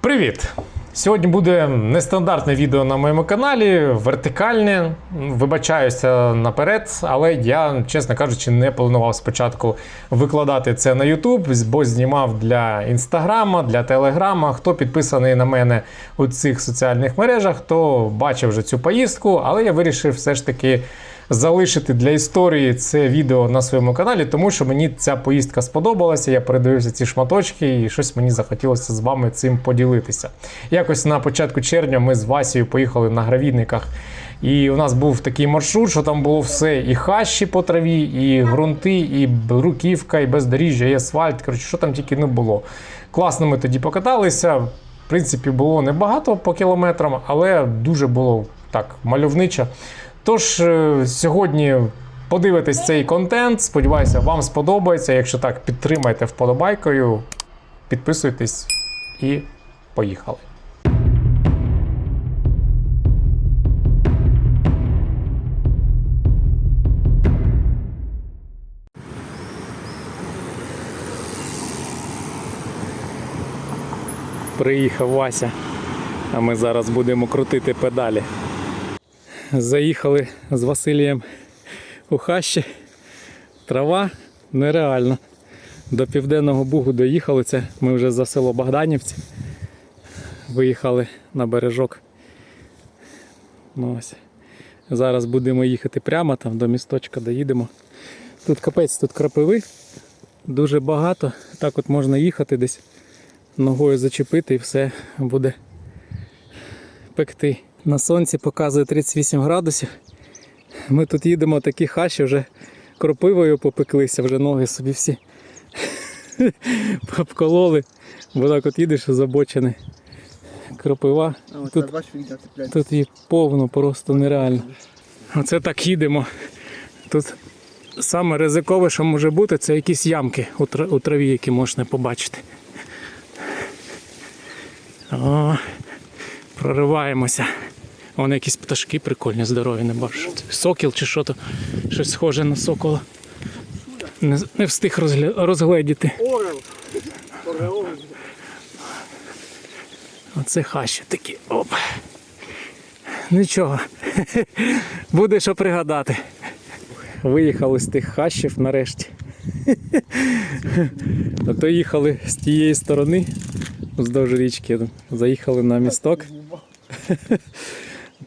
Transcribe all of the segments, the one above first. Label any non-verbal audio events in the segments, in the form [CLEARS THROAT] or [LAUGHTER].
Привіт! Сьогодні буде нестандартне відео на моєму каналі, вертикальне. Вибачаюся наперед, але я, чесно кажучи, не планував спочатку викладати це на YouTube, бо знімав для інстаграма, для телеграма. Хто підписаний на мене у цих соціальних мережах, то бачив вже цю поїздку, але я вирішив все ж таки залишити для історії це відео на своєму каналі, тому що мені ця поїздка сподобалася. Я передивився ці шматочки, і щось мені захотілося з вами цим поділитися. Якось на початку червня ми з Васією поїхали на гравійниках. І у нас був такий маршрут, що там було все: і хащі по траві, і ґрунти, і бруківка, і бездоріжжя, і асфальт. Коротше, що там тільки не було. Класно ми тоді покаталися. В принципі, було небагато по кілометрам, але дуже було так мальовничо. Тож е, сьогодні подивитесь цей контент. Сподіваюся, вам сподобається. Якщо так, підтримайте вподобайкою, підписуйтесь і поїхали. Приїхав Вася, а ми зараз будемо крутити педалі. Заїхали з Василієм у хащі. Трава нереальна. До Південного Бугу доїхали. Це ми вже за село Богданівці. Виїхали на бережок. Ну, ось. Зараз будемо їхати прямо там до місточка доїдемо. Тут капець, тут крапиви. Дуже багато. Так от можна їхати десь ногою зачепити і все буде пекти. На сонці показує 38 градусів. Ми тут їдемо такі хащі, вже кропивою попеклися, вже ноги собі всі обкололи. Бо так от їдеш забочений. Кропива. Тут- тут... її повно, просто нереально. Оце так їдемо. Тут саме ризикове, що може бути, це якісь ямки у у траві, які можна побачити. О, прориваємося. Вон якісь пташки прикольні, здорові, не бачу. Сокіл чи що то, щось схоже на сокола. Не, не встиг розгля- розгледіти. Орел. Орел. Оце хащі такі. Оп. Нічого. [LAUGHS] Буде що пригадати. Виїхали з тих хащів нарешті. [LAUGHS] А то їхали з тієї сторони вздовж річки. Заїхали на місток. [LAUGHS]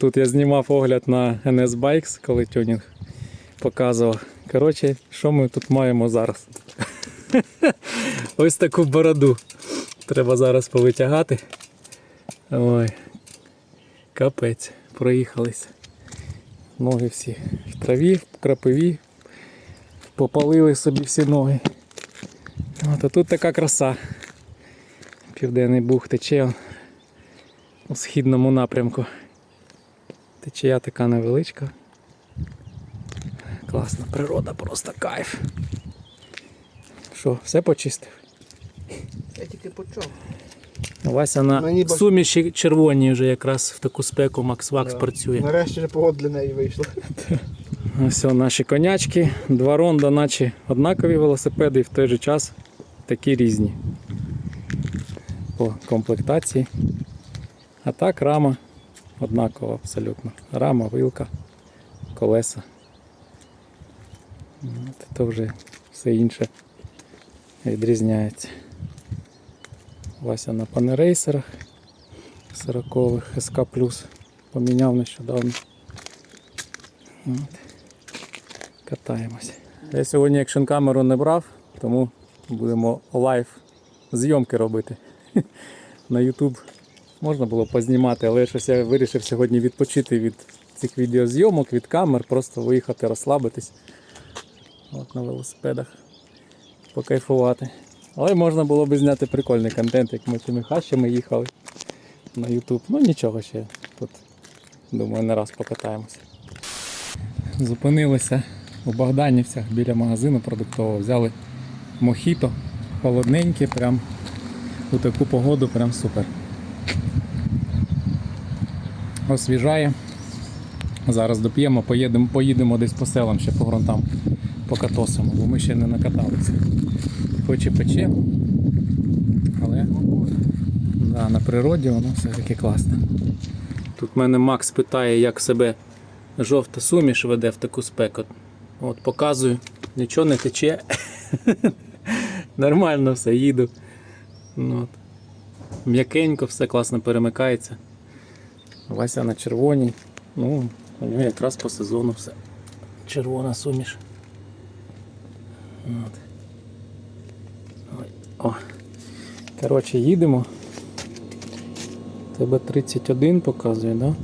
Тут я знімав огляд на NS Bikes, коли тюнінг показував. Коротше, що ми тут маємо зараз? [LAUGHS] Ось таку бороду. Треба зараз повитягати. Ой, капець, проїхались. Ноги всі в траві, в крапиві, попалили собі всі ноги. От, а тут така краса. Південний Буг тече у східному напрямку. Течія така невеличка. Класна природа, просто кайф. Що, все почистив? Я тільки почав. Вася на Мені бач- суміші червоні вже якраз в таку спеку Макс Вакс Да. працює. Нарешті вже погода для неї вийшла. [LAUGHS] Ось о, наші конячки, два ронда, наче однакові велосипеди і в той же час такі різні по комплектації. А так рама однакова абсолютно. Рама, вилка, колеса. От, то вже все інше відрізняється. Вася на панерейсерах 40-х СК поміняв нещодавно. От. Катаємось. Я сьогодні екшн камеру не брав, тому будемо лайв зйомки робити. [LAUGHS] На YouTube можна було познімати, але щось я вирішив сьогодні відпочити від цих відеозйомок, від камер, просто виїхати, розслабитись. От на велосипедах. Покайфувати. Але можна було б зняти прикольний контент, як ми цими хащами їхали на YouTube. Ну нічого ще. Тут, думаю, не раз покатаємося. Зупинилися у Богданівцях біля магазину продуктового. Взяли мохіто, холодненьке, прям у таку погоду прям супер. Освіжає. Зараз доп'ємо, поїдемо, поїдемо десь по селам ще по ґрунтам, покатосимо, бо ми ще не накаталися. Хоч пече, але Да, на природі воно все-таки класне. Тут мене Макс питає, як себе жовта суміш веде в таку спеку. От показую, нічого не тече. [LAUGHS] Нормально все, їду. Ну, от. М'якенько, все класно перемикається. Вася на червоній. Ну, у нього якраз по сезону все. Червона суміш. От. Ой. О. Коротше, їдемо. Тебе 31 показує, да?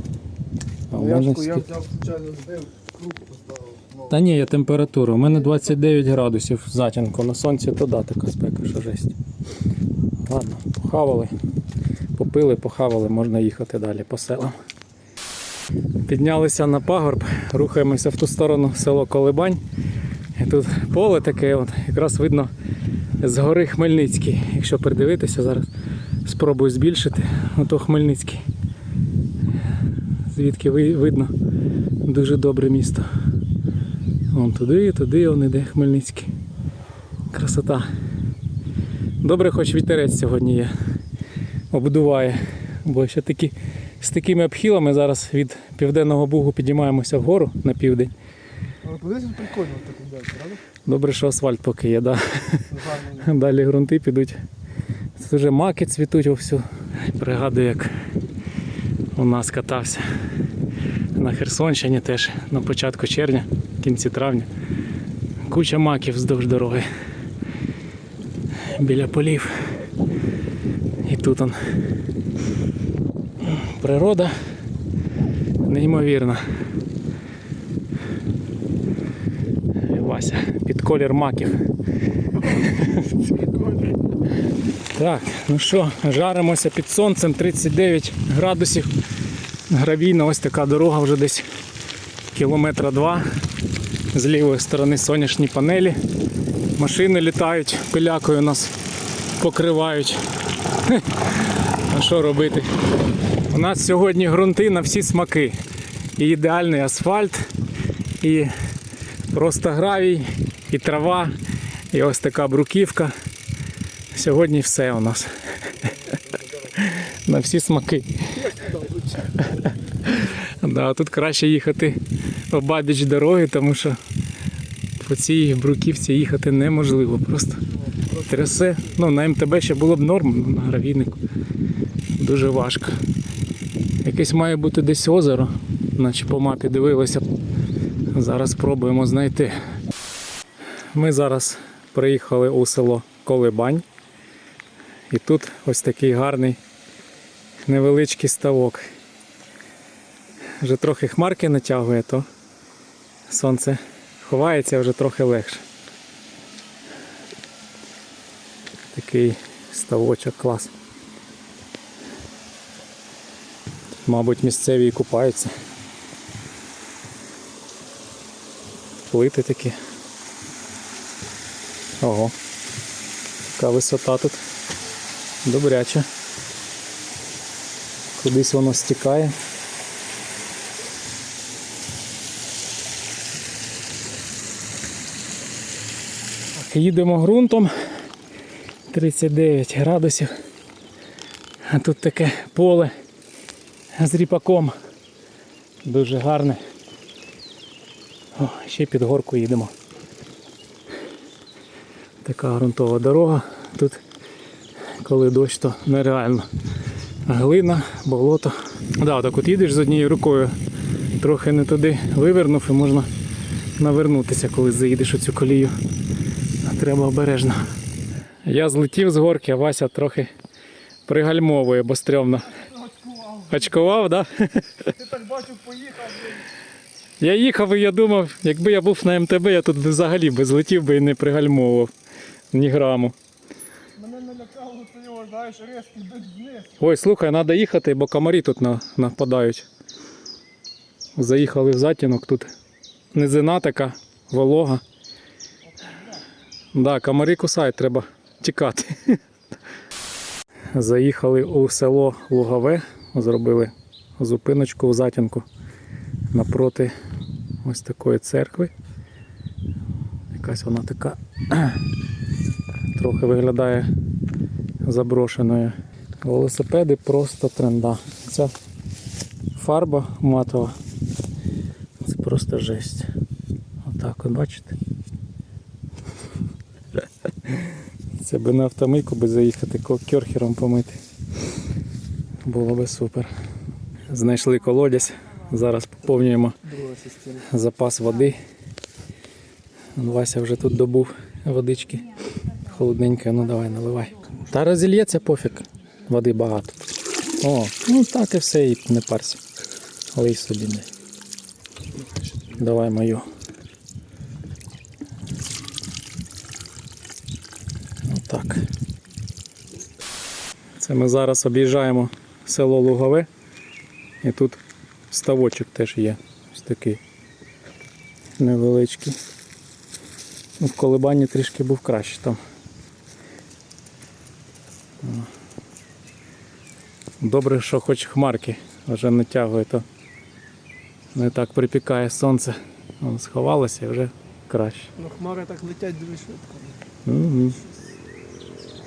А у Я, мене я взяв спеціально збив, круг поставив. Ну, Та ні, я температура. У мене 29 градусів затінку. На сонці то да, така спека, що жесть. Ладно, похавали. Попили, похавали, можна їхати далі по селам. Піднялися на пагорб, рухаємося в ту сторону село Колибань. І тут поле таке, от, якраз видно з гори Хмельницький. Якщо придивитися, зараз спробую збільшити. Ото Хмельницький. Звідки видно дуже добре місто. Вон туди, туди он іде Хмельницький. Красота. Добре, хоч вітерець сьогодні є. Обдуває. Бо ще такі, з такими обхилами зараз від Південного Бугу підіймаємося вгору на південь. Але кудись прикольно так іде, правда? Добре, що асфальт поки є, да. Далі ґрунти підуть. Тут вже маки цвітуть вовсю. Пригадую, як у нас катався на Херсонщині теж на початку червня, кінці травня. Куча маків вздовж дороги. Біля полів. Тут он. Природа неймовірна. Вася під колір маків. Так, ну що, жаримося під сонцем 39 градусів. Гравійна ось така дорога вже десь кілометра два. З лівої сторони сонячні панелі. Машини літають, пилякою нас покривають. [LAUGHS] А що робити? У нас сьогодні ґрунти на всі смаки. І ідеальний асфальт, і просто гравій, і трава, і ось така бруківка. Сьогодні все у нас. [LAUGHS] На всі смаки. [LAUGHS] Да, тут краще їхати обабіч дороги, тому що по цій бруківці їхати неможливо. Просто трясе. Ну, на МТБ ще було б норм, на гравійнику дуже важко. Якесь має бути десь озеро, наче по мапі дивилися. Зараз спробуємо знайти. Ми зараз приїхали у село Колибань. І тут ось такий гарний невеличкий ставок. Вже трохи хмарки натягує, то сонце ховається вже трохи легше. Такий ставочок клас. Мабуть, місцеві і купаються. Плити такі. Ого. Така висота тут. Добряче. Кудись воно стікає. Їдемо ґрунтом. 39 градусів. А тут таке поле з ріпаком. Дуже гарне. О, ще під горку їдемо. Така ґрунтова дорога. Тут коли дощ, то нереально. Глина, болото. Да, так от їдеш з однією рукою, трохи не туди вивернув і можна навернутися, коли заїдеш у цю колію. Треба обережно. Я злетів з горки, а Вася трохи пригальмовує, бо стрьомно. Очкував, так? Да? Ти так бачив, поїхав. Я їхав і я думав, якби я був на МТБ, я тут взагалі би злетів би і не пригальмовував. Ні граму. Мене налякало, що його, знаєш, різкий вниз. Ой, слухай, треба їхати, бо комарі тут на- нападають. Заїхали в затінок, тут низина така, волога. Да, комарі кусають, треба тікати. Заїхали у село Лугове, зробили зупиночку в затінку напроти ось такої церкви. Якась вона така [CLEARS THROAT] трохи виглядає заброшеною. Велосипеди просто тренда. Ця фарба матова. Це просто жесть. Отак, от бачите? Це би на автомийку би заїхати, кьорхером помити. Було би супер. Знайшли колодязь. Зараз поповнюємо запас води. Вася вже тут добув водички. Холодненька, ну давай, наливай. Та розільється пофіг. Води багато. О, ну так і все, і не парся. Лий собі не. Давай мою. Отак. Це ми зараз об'їжджаємо село Лугове. І тут ставочок теж є. Ось такий невеличкий. Ну, в колебанні трішки був краще там. Добре, що хоч хмарки вже натягує, то не так припікає сонце. Воно сховалося і вже краще. Ну хмари так летять дуже швидко. Угу.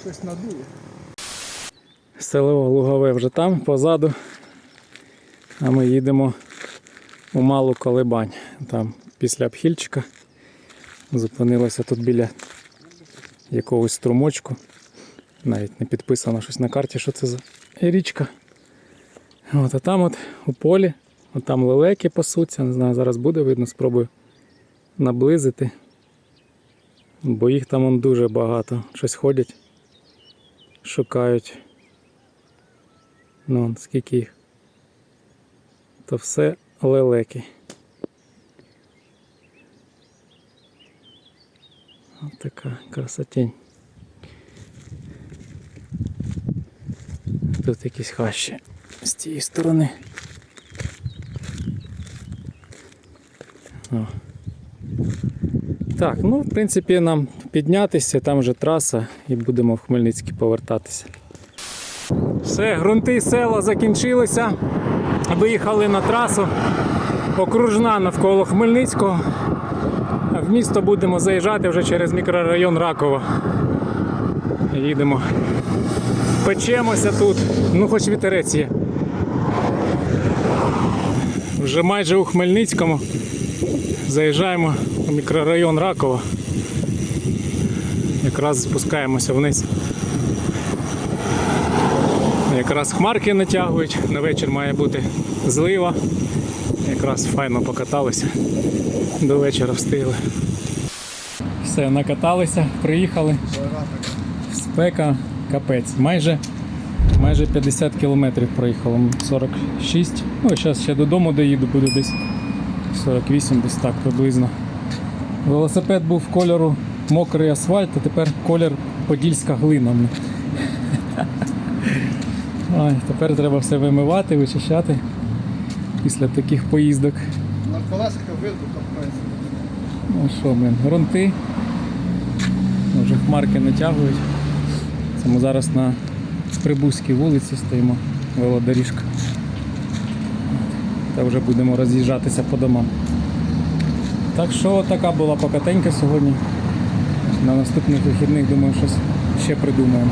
Щось надуло. Село Лугове вже там, позаду. А ми їдемо у малу колебань. Там після обхільчика зупинилися тут біля якогось струмочку. Навіть не підписано щось на карті, що це за річка. От, а там от у полі, от там лелеки пасуться, не знаю, зараз буде видно, спробую наблизити. Бо їх там дуже багато. Щось ходять, шукають. Ну, скільки їх. То все лелеки. Ось така красотень. Тут якісь хащі з тієї сторони. О. Так, ну в принципі нам піднятися, там вже траса і будемо в Хмельницький повертатися. Все, ґрунти села закінчилися. Виїхали на трасу. Окружна навколо Хмельницького. В місто будемо заїжджати вже через мікрорайон Ракова. Їдемо. Печемося тут. Ну хоч вітерець є. Вже майже у Хмельницькому. Заїжджаємо у мікрорайон Ракова. Якраз спускаємося вниз. Якраз хмарки натягують, на вечір має бути злива. Якраз файно покаталися. До вечора встигли. Все, накаталися, приїхали. Спека, капець. Майже, майже 50 кілометрів проїхало. 46. Ну, зараз ще додому доїду, буде десь 48, десь так приблизно. Велосипед був кольору мокрий асфальт, а тепер колір подільська глина. Ой, тепер треба все вимивати, вичищати після таких поїздок. На колесиках видно капець. Ну що, блин, грунти. Вже хмарки натягують. Це ми зараз на Прибузькій вулиці стоїмо, велодоріжка. Та вже будемо роз'їжджатися по домам. Так що така була покатенька сьогодні. На наступних вихідних, думаю, щось ще придумаємо.